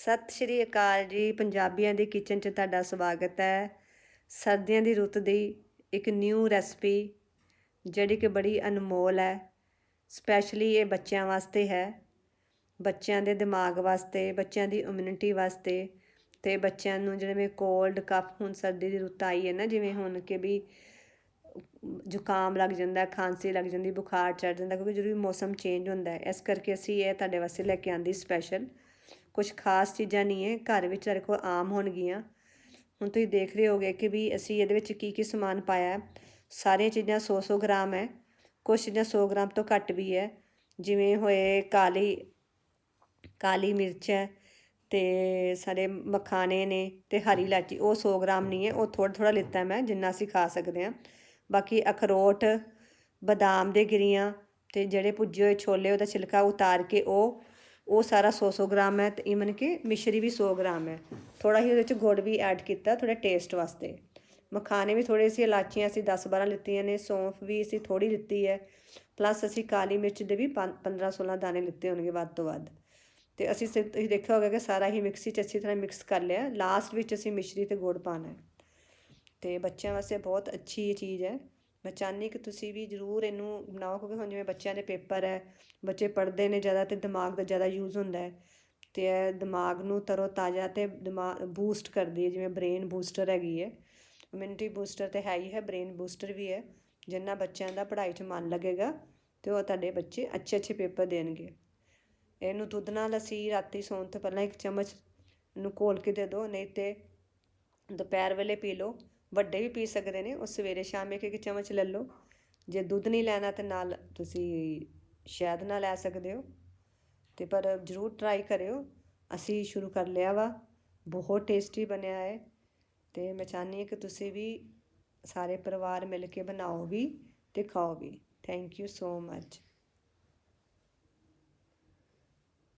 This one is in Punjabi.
ਸਤਿ ਸ਼੍ਰੀ ਅਕਾਲ ਜੀ। ਪੰਜਾਬੀਆਂ ਦੀ ਕਿਚਨ 'ਚ ਤੁਹਾਡਾ ਸਵਾਗਤ ਹੈ। ਸਰਦੀਆਂ ਦੀ ਰੁੱਤ ਦੀ ਇੱਕ ਨਿਊ ਰੈਸਪੀ ਜਿਹੜੀ ਕਿ ਬੜੀ ਅਨਮੋਲ ਹੈ। ਸਪੈਸ਼ਲੀ ਇਹ ਬੱਚਿਆਂ ਵਾਸਤੇ ਹੈ। ਬੱਚਿਆਂ ਦੇ ਦਿਮਾਗ ਵਾਸਤੇ, ਬੱਚਿਆਂ ਦੀ ਇਮਿਊਨਿਟੀ ਵਾਸਤੇ ਤੇ ਬੱਚਿਆਂ ਨੂੰ ਜਿਵੇਂ ਕੋਲਡ ਕਫ ਹੁਣ ਸਰਦੀ ਦੀ ਰੁੱਤ ਆਈ ਹੈ ਨਾ, ਜਿਵੇਂ ਹੁਣ ਕਿ ਵੀ ਜ਼ੁਕਾਮ ਲੱਗ ਜਾਂਦਾ, ਖਾਂਸੀ ਲੱਗ ਜਾਂਦੀ, ਬੁਖਾਰ ਚੜ ਜਾਂਦਾ, ਕਿਉਂਕਿ ਜਦੋਂ ਵੀ ਮੌਸਮ ਚੇਂਜ ਹੁੰਦਾ ਹੈ। ਇਸ ਕਰਕੇ ਅਸੀਂ ਇਹ ਤੁਹਾਡੇ ਵਾਸਤੇ ਲੈ ਕੇ ਆਂਦੀ ਸਪੈਸ਼ਲ ਕੁਝ ਖਾਸ ਚੀਜ਼ਾਂ ਨਹੀਂ ਹੈ, ਘਰ ਵਿੱਚ ਸਾਡੇ ਕੋਲ ਆਮ ਹੋਣਗੀਆਂ। ਹੁਣ ਤੁਸੀਂ ਦੇਖ ਰਹੇ ਹੋਗੇ ਕਿ ਵੀ ਅਸੀਂ ਇਹਦੇ ਵਿੱਚ ਕੀ ਕੀ ਸਮਾਨ ਪਾਇਆ ਹੈ। ਸਾਰੀਆਂ ਚੀਜ਼ਾਂ 100-100 ਗ੍ਰਾਮ ਹੈ। ਕੁਝ ਚੀਜ਼ਾਂ 100 ਗ੍ਰਾਮ ਤੋਂ ਘੱਟ ਵੀ ਹੈ। ਜਿਵੇਂ ਹੋਏ ਕਾਲੀ ਕਾਲੀ ਮਿਰਚ ਹੈ ਤੇ ਸਾਡੇ ਮਖਾਣੇ ਨੇ ਤੇ ਹਰੀ ਇਲਾਚੀ, ਉਹ 100 ਗ੍ਰਾਮ ਨਹੀਂ ਹੈ। ਉਹ ਥੋੜਾ ਥੋੜਾ ਲਿੱਤਾ ਮੈਂ, ਜਿੰਨਾ ਅਸੀਂ ਖਾ ਸਕਦੇ ਹਾਂ। ਬਾਕੀ ਅਖਰੋਟ, ਬਦਾਮ ਦੇ ਗਿਰੀਆਂ ਤੇ ਜਿਹੜੇ ਪੁੱਜੇ ਹੋਏ ਛੋਲੇ ਉਹਦਾ ਛਿਲਕਾ ਉਤਾਰ ਕੇ ਉਹ ਉਹ ਸਾਰਾ 100-100 ਗ੍ਰਾਮ ਹੈ ਤੇ ਇਵਨ ਕਿ ਮਿਸ਼ਰੀ ਵੀ 100 ਗ੍ਰਾਮ ਹੈ। ਥੋੜਾ ਹੀ ਉਹਦੇ ਵਿੱਚ ਗੁੜ ਵੀ ਐਡ ਕੀਤਾ ਥੋੜਾ ਟੇਸਟ ਵਾਸਤੇ। ਮਖਾਣੇ ਵੀ ਥੋੜੇ ਸੀ, ਇਲਾਚੀਆਂ ਅਸੀਂ 10-12 ਲਿੱਤੀਆਂ ਨੇ, ਸੌਂਫ ਵੀ ਅਸੀਂ ਥੋੜੀ ਲਿੱਤੀ ਹੈ। ਪਲੱਸ ਅਸੀਂ ਕਾਲੀ ਮਿਰਚ ਦੇ ਵੀ 15-16 ਦਾਣੇ ਲਿੱਤੇ ਹੋਣਗੇ ਵੱਧ ਤੋਂ ਵੱਧ। ਤੇ ਅਸੀਂ ਤੁਸੀਂ ਦੇਖਿਆ ਹੋਗਾ ਕਿ ਸਾਰਾ ਹੀ ਮਿਕਸੀ 'ਚ ਅੱਛੀ ਤਰ੍ਹਾਂ ਮਿਕਸ ਕਰ ਲਿਆ। ਲਾਸਟ ਵਿੱਚ ਅਸੀਂ ਮਿਸ਼ਰੀ ਤੇ ਗੁੜ ਪਾਣਾ ਹੈ। ਤੇ ਬੱਚਿਆਂ ਵਾਸਤੇ ਬਹੁਤ ਅੱਛੀ ਇਹ ਚੀਜ਼ ਹੈ। ਮੈਂ ਚਾਹਨੀ ਕਿ ਤੁਸੀਂ ਵੀ ਜ਼ਰੂਰ ਇਹਨੂੰ ਬਣਾਓ, ਕਿਉਂਕਿ ਹੁਣ ਜਿਵੇਂ ਬੱਚਿਆਂ ਦੇ ਪੇਪਰ ਹੈ, ਬੱਚੇ ਪੜ੍ਹਦੇ ਨੇ ਜ਼ਿਆਦਾ ਤੇ ਦਿਮਾਗ ਦਾ ਜ਼ਿਆਦਾ ਯੂਜ਼ ਹੁੰਦਾ ਹੈ ਤੇ ਇਹ ਦਿਮਾਗ ਨੂੰ ਤਰੋ ਤਾਜ਼ਾ ਤੇ ਦਿਮਾਗ ਬੂਸਟ ਕਰਦੀ ਹੈ, ਜਿਵੇਂ ਬ੍ਰੇਨ ਬੂਸਟਰ ਹੈਗੀ ਹੈ ਇਮਿਊਨਿਟੀ ਬੂਸਟਰ ਤੇ ਹੈ ਹੀ ਹੈ ਬ੍ਰੇਨ ਬੂਸਟਰ ਵੀ ਹੈ, ਜਿੰਨਾ ਬੱਚਿਆਂ ਦਾ ਪੜ੍ਹਾਈ 'ਚ ਮਨ ਲੱਗੇਗਾ ਤੇ ਉਹ ਤੁਹਾਡੇ ਬੱਚੇ ਅੱਛੇ ਅੱਛੇ ਪੇਪਰ ਦੇਣਗੇ। ਇਹਨੂੰ ਦੁੱਧ ਨਾਲ ਅਸੀਂ ਰਾਤੀ ਸੌਣ ਤੋਂ ਪਹਿਲਾਂ ਇੱਕ ਚਮਚ ਨੂੰ ਘੋਲ ਕੇ ਦੇ ਦਿਓ, ਨਹੀਂ ਤੇ ਦੁਪਹਿਰ ਵੇਲੇ ਪੀ ਲਓ ਵੱਡੇ ਵੀ ਪੀ ਸਕਦੇ ਨੇ, ਉਹ ਸਵੇਰੇ ਸ਼ਾਮ ਇੱਕ ਇੱਕ ਚਮਚ ਲੈ ਲਓ। ਜੇ ਦੁੱਧ ਨਹੀਂ ਲੈਣਾ ਤੇ ਨਾਲ ਤੁਸੀਂ ਸ਼ਹਿਦ ਨਾਲ ਲੈ ਸਕਦੇ ਹੋ। ਤੇ ਪਰ ਜ਼ਰੂਰ ਟਰਾਈ ਕਰਿਓ। ਅਸੀਂ ਸ਼ੁਰੂ ਕਰ ਲਿਆ ਵਾ। ਬਹੁਤ ਟੇਸਟੀ ਬਣਿਆ ਹੈ। ਤੇ ਮੈਂ ਚਾਹਨੀ ਹਾਂ ਕਿ ਤੁਸੀਂ ਵੀ ਸਾਰੇ ਪਰਿਵਾਰ ਮਿਲ ਕੇ ਬਣਾਓ ਵੀ ਤੇ ਖਾਓ ਵੀ। Thank you so much